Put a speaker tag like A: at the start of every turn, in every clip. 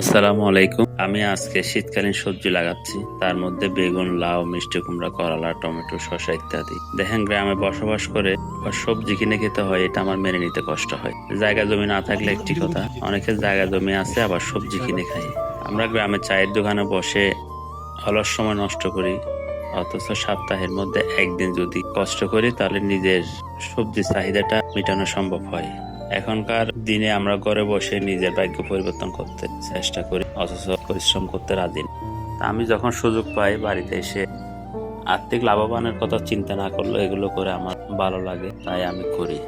A: আসসালামু আলাইকুম। আমি আজকে শীতকালীন সবজি লাগাচ্ছি। তার মধ্যে বেগুন, লাউ, মিষ্টি কুমড়া, করলা, টমেটো, শসা ইত্যাদি। দেখেন গ্রামে বসবাস করে সবজি কিনে খেতে হয়, এটা আমার মেনে নিতে কষ্ট হয়। জায়গা জমি না থাকলে একটি কথা, অনেকের জায়গা জমি আছে, আবার সবজি কিনে খাই আমরা গ্রামে চায়ের দোকানে বসে অলস সময় নষ্ট করি, অথচ সপ্তাহের মধ্যে একদিন যদি কষ্ট করি, তাহলে নিজের সবজি চাহিদাটা মেটানো সম্ভব হয়। এখনকার দিনে আমরা ঘরে বসে নিজের ভাগ্য পরিবর্তন করতে চেষ্টা করি, অথচ পরিশ্রম করতে রাজি আমি যখন সুযোগ পাই বাড়িতে এসে, আর্থিক লাভবানের কথা চিন্তা না করলে এগুলো করে আমার ভালো লাগে, তাই আমি করি।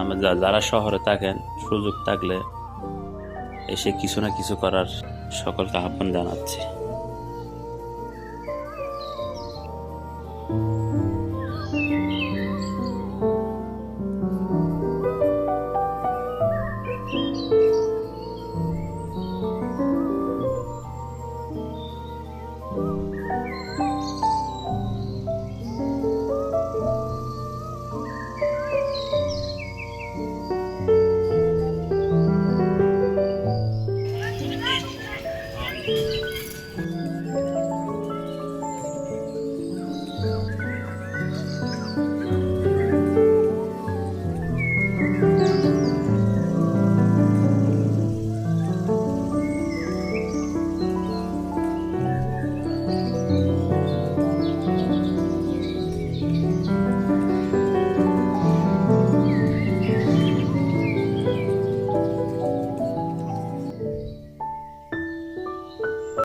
A: আমি যারা শহরে থাকেন, সুযোগ থাকলে এসে কিছু না কিছু করার সকলকে আহ্বান জানাচ্ছি। Thank you.